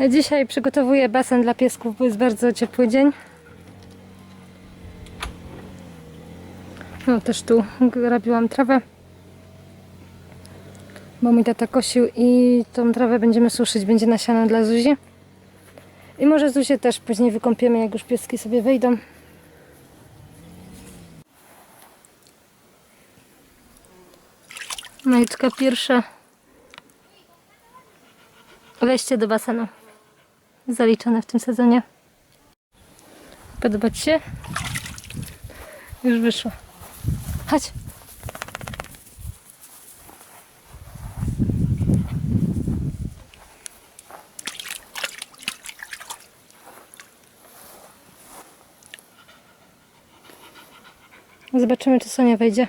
Dzisiaj przygotowuję basen dla piesków, bo jest bardzo ciepły dzień. No też tu robiłam trawę. Bo mój tata kosił i tą trawę będziemy suszyć. Będzie nasiana dla Zuzi. I może Zuzię też później wykąpiemy, jak już pieski sobie wejdą. Majeczka pierwsza. Wejście do basenu. Zaliczone w tym sezonie. Podoba Ci się? Już wyszło. Chodź. Zobaczymy, czy Sonia wejdzie.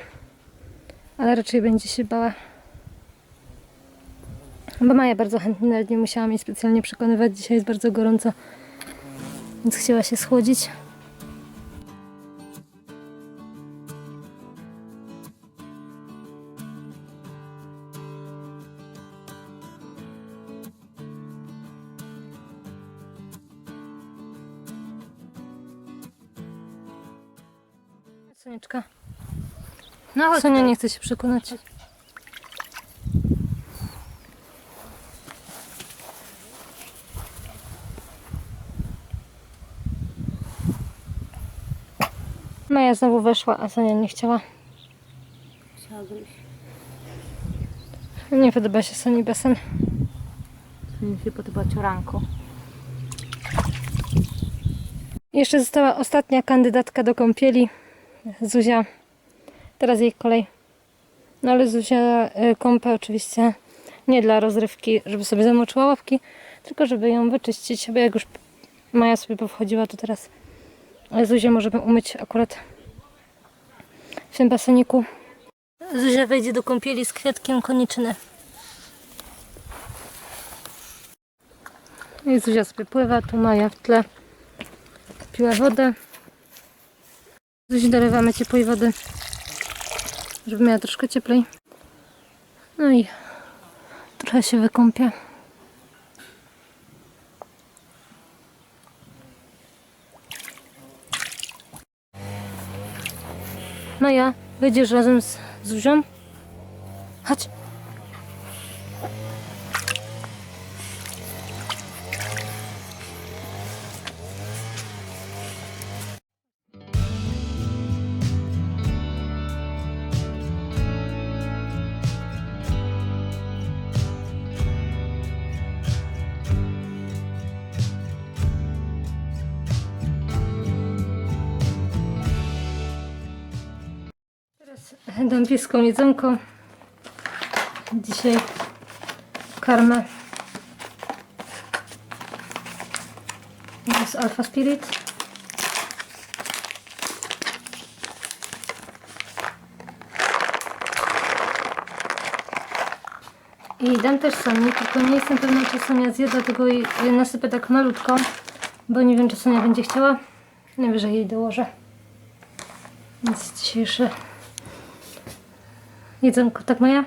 Ale raczej będzie się bała. Bo Maja bardzo chętnie, nawet nie musiałam jej specjalnie przekonywać. Dzisiaj jest bardzo gorąco, więc chciała się schłodzić. Sonieczka. No. Sonia nie chce się przekonać. Maja znowu weszła, a Sonia nie chciała. Chciałbyś. Nie podoba się Soni basen. Mi się podoba cioranko. Jeszcze została ostatnia kandydatka do kąpieli. Zuzia. Teraz jej kolej. No ale Zuzia y, kąpę oczywiście nie dla rozrywki, żeby sobie zamoczyła łapki, tylko żeby ją wyczyścić, bo jak już Maja sobie powchodziła, to teraz Zuzię możemy umyć akurat w tym baseniku. Zuzia wejdzie do kąpieli z kwiatkiem koniczyny. I Zuzia sobie pływa, tu Maja w tle piła wodę. Zuzi dolewamy ciepłej wody, żeby miała troszkę cieplej. No i trochę się wykąpie. Maja, wyjdziesz razem z Zuzią? Chodź. Pieskom jedzonko. Dzisiaj karmę. Jest Alpha Spirit. I dam też Soni, tylko nie jestem pewna, czy Sonia zje, dlatego jej nasypę tak malutko, bo nie wiem, czy Sonia będzie chciała. Najwyżej jej dołożę. Więc dzisiejsze jedzonko, tak Maja?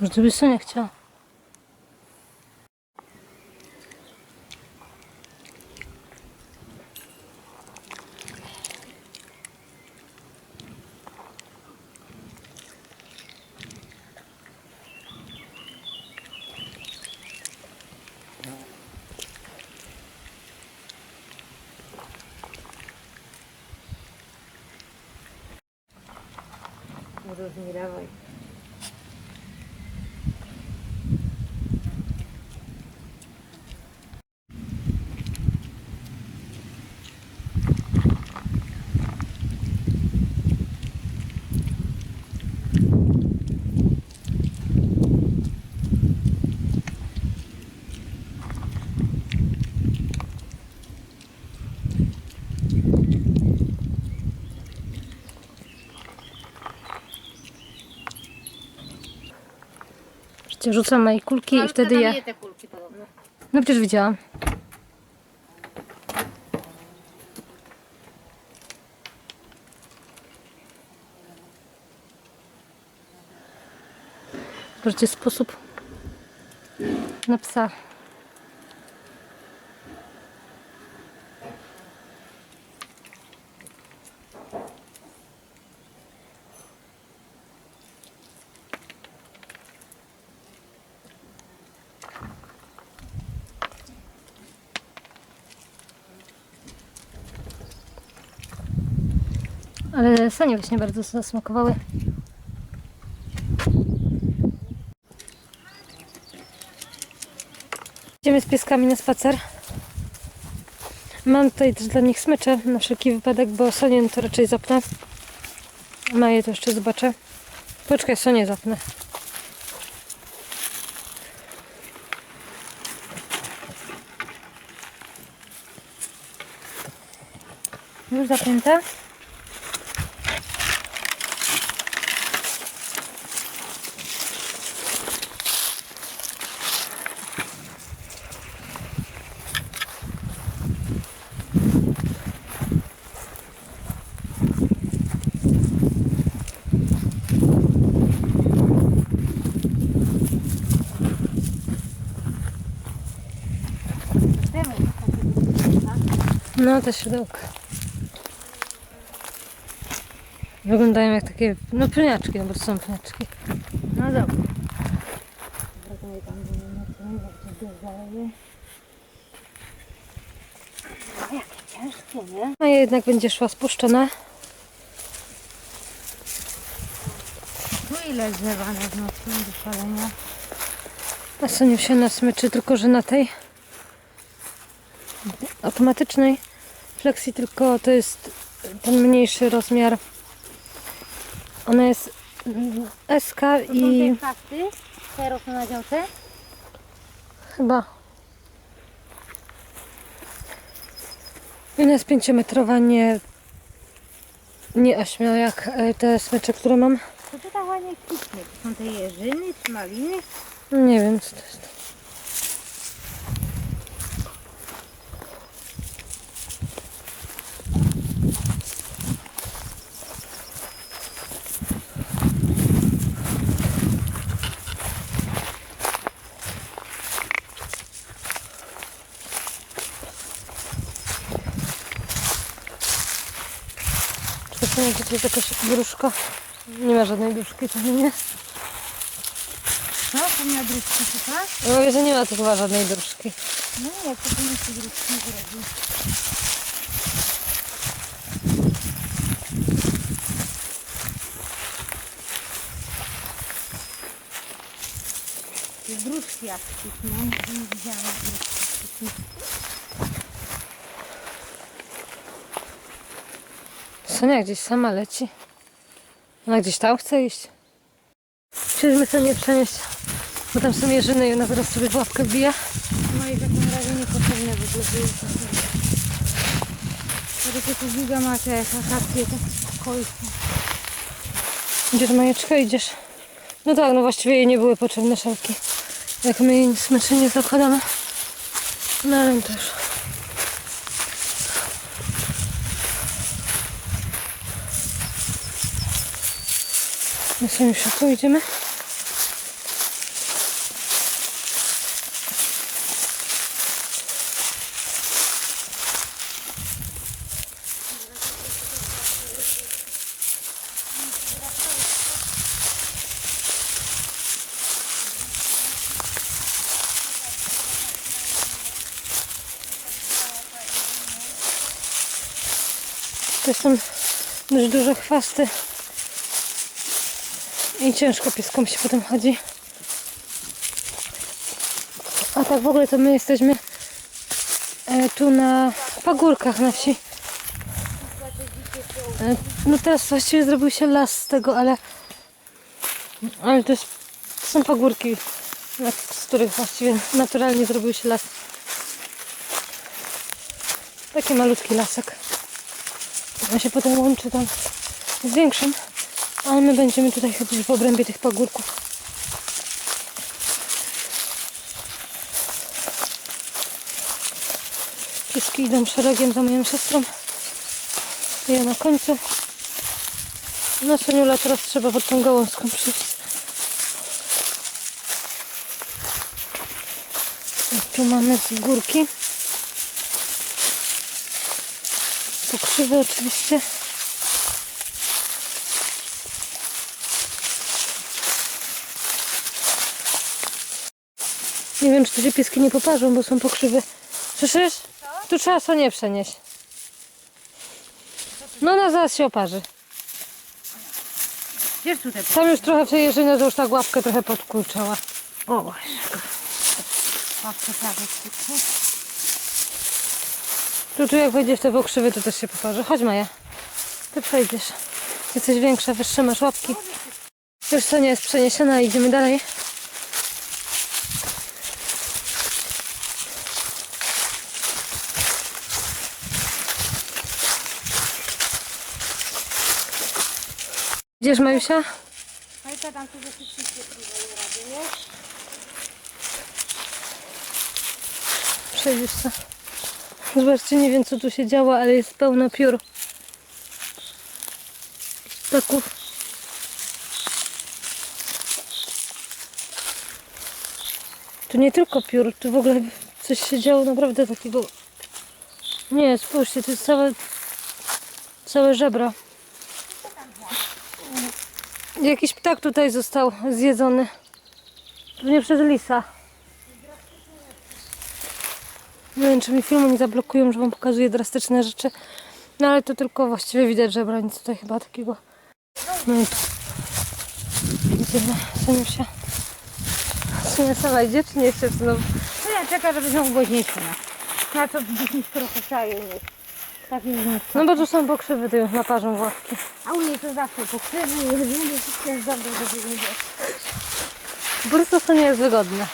Może by Sonia মতো মেয়েরা হয় Cię rzucam na kulki i no, wtedy je... te kulki podobno. No przecież widziałam. Zobaczcie sposób na psa. Ale sanie właśnie bardzo zasmakowały. Idziemy z pieskami na spacer. Mam tutaj też dla nich smycze na wszelki wypadek, bo Sonię to raczej zapnę. Maję to jeszcze zobaczę. Poczekaj, Sonię zapnę. Już zapięte? No, te siodełka. Wyglądają jak takie, no pniaczki, no bo to są pniaczki. No dobra. A nie? A jednak będzie szła spuszczona. Tu ile zlewane w nocy do palenia? A Soniu się na smyczy, tylko że na tej automatycznej flexi tylko to jest ten mniejszy rozmiar. Ona jest mm, SK To i są te kasty, te rosną na działce? chyba i ona jest pięciometrowa, nie nie ośmio jak e, te smycze, które mam. To to tak ładnie kwitnie. To są te jeżyny czy maliny? Nie wiem co to jest. Czy to nie gdzie jest jakaś gruszka? Nie ma żadnej gruszki, pewnie nie. No, to miała druczki chyba? No mówię, że nie ma tu chyba żadnej dróżki. No, jak to nie się druczki zrobi. Te Gruszki jak kwitną, nie widziałam gruszki kwitną. Sonia gdzieś sama leci. Ona gdzieś tam chce iść. Chcieliśmy sobie nie przenieść, bo tam są jeżyny i ona zaraz sobie w łapkę wbija. No i w takim razie niepotrzebne w ogóle były te Kiedy to długa ma te akacje, te końce. Gdzie do Majeczka idziesz? No tak, no właściwie jej nie były potrzebne szalki. Jak my jej smyczy nie zakładamy. No ale też. My sobie już tu idziemy. To są dość duże chwasty. I ciężko pieskom się potem chodzi. A tak w ogóle to my jesteśmy e, tu na pagórkach na wsi. E, no teraz właściwie zrobił się las z tego, ale ale to, jest, to są pagórki, z których właściwie naturalnie zrobił się las. Taki malutki lasek. On się potem łączy tam z większym. Ale my będziemy tutaj chodzić w obrębie tych pagórków. Pieszki idą szeregiem za moją siostrą. Ja na końcu. Nasza Niula teraz trzeba pod tą gałązką przyjść. Tu mamy z górki. Pokrzywy oczywiście. Nie wiem, czy tu się pieski nie poparzą, bo są pokrzywy. Słyszysz? Tu trzeba Sonię przenieść. No ona zaraz się oparzy. Gdzież tutaj? Tam już trochę przejeżdżenia, to już tak łapkę trochę podkurczała. O właśnie. Łapkę prawie. Tu, tu jak wejdziesz te pokrzywy, to też się poparzy. Chodź Maja. Ty przejdziesz. Jesteś większa, wyższe masz łapki. Już Sonia jest przeniesiona, idziemy dalej. Idziesz Majusia? Ale to tam tu próby nie robię, nie? Przejdziesz się. Zobaczcie, nie wiem co tu się działo, ale jest pełno piór. Ptaków. Tu nie tylko piór, tu w ogóle coś się działo naprawdę takiego... Nie, spójrzcie, to jest całe... Całe żebra. Jakiś ptak tutaj został zjedzony. Pewnie przez lisa. Nie wiem, czy mi filmu nie zablokują, że wam pokazuję drastyczne rzeczy. No ale to tylko właściwie widać żebra, nic tutaj chyba takiego. No i tu. Idziemy, Soniusia. Sonia sama idzie, czy nie jeszcze znowu? No ja czekam, żeby znowu głośniej. Na to gdzieś trochę czaje jest. Tak nie wiem. No bo tu są pokrzywy, to już naparzą łapki. A u niej to zawsze pokrzywy, jest będzie wszystko jest dobrze, żeby nie było. Po prostu Sonia jest wygodna.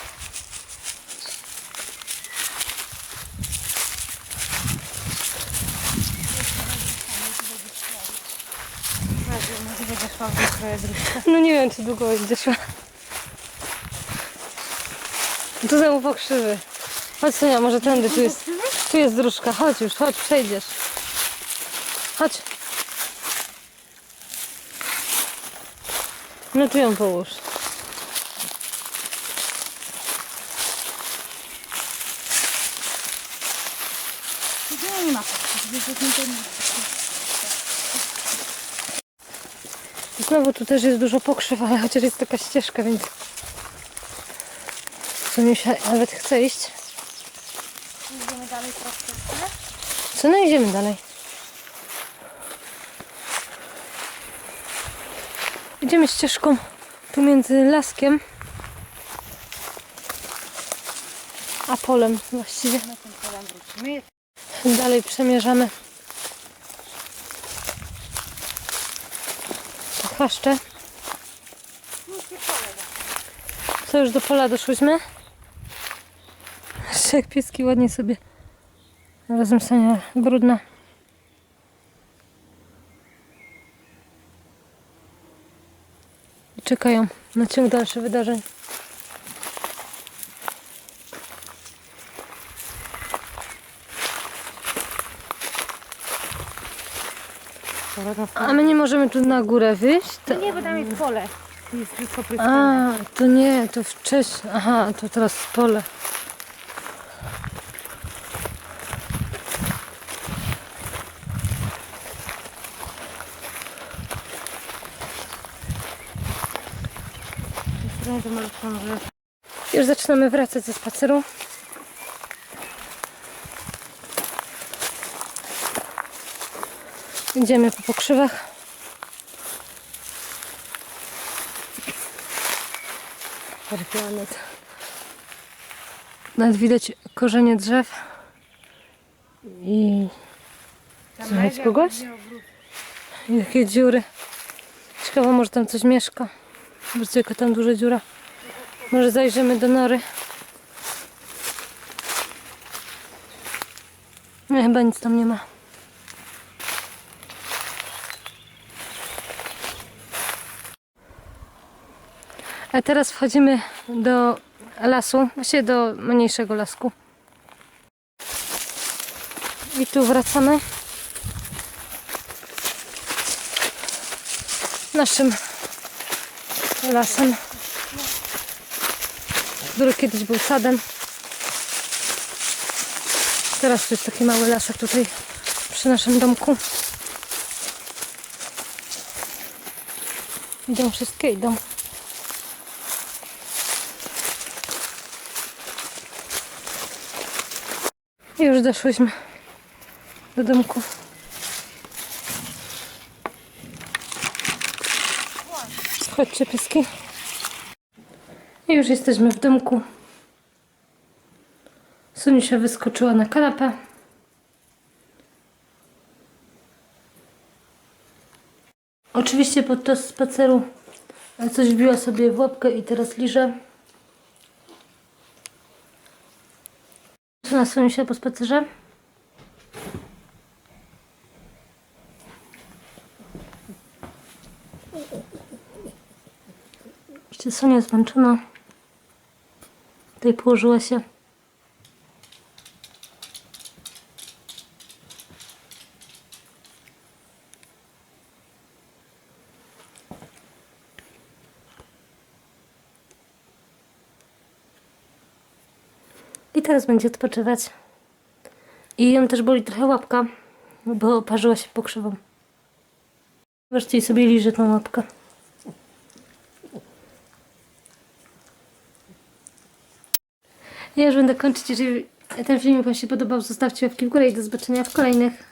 Może będzie szła w swoje dróżkę. No nie wiem, czy długo będzie szła. Tu są pokrzywy. Chodź Sonia, może tędy, tu jest, tu jest dróżka. Chodź już, chodź, przejdziesz. Chodź. No tu ją połóż. Nie, ma. Znowu tu też jest dużo pokrzyw, ale chociaż jest taka ścieżka, więc Soniusia nawet chce iść. Dalej troszkę. Co, no idziemy dalej. Idziemy ścieżką tu między laskiem a polem właściwie. Na tym polem wrócimy. Dalej przemierzamy te chaszcze. Co, już do pola doszłyśmy? Jeszcze jak pieski ładnie sobie razem brudna. I czekają na ciąg dalszych wydarzeń. A my nie możemy tu na górę wyjść? To... Nie, bo tam jest pole. Jest. A, to nie, to wcześniej. Aha, to teraz pole. To może może Już zaczynamy wracać ze spaceru. Idziemy po pokrzywach. Nawet, nawet widać korzenie drzew. I Słychać kogoś? I jakie dziury. Ciekawe, może tam coś mieszka. Zobaczcie, jaka tam duża dziura. Może zajrzymy do nory. Nie, chyba nic tam nie ma. A teraz wchodzimy do lasu, właściwie do mniejszego lasku. I tu wracamy. Naszym lasem, który kiedyś był sadem. Teraz to jest taki mały lasek tutaj przy naszym domku. Idą wszystkie, idą. I już doszłyśmy do domku. Chodźcie pieski. I już jesteśmy w domku. Sunisia wyskoczyła na kanapę. Oczywiście podczas spaceru coś wbiła sobie w łapkę i teraz liże. Co na Sunisia po spacerze? Jeszcze Sonia zmęczona. Tutaj położyła się. I teraz będzie odpoczywać. I ją też boli trochę łapka, bo parzyła się pokrzywą. I sobie liże tą łapkę. Ja już będę kończyć. Jeżeli ten filmik Wam się podobał, zostawcie łapki w górę i do zobaczenia w kolejnych.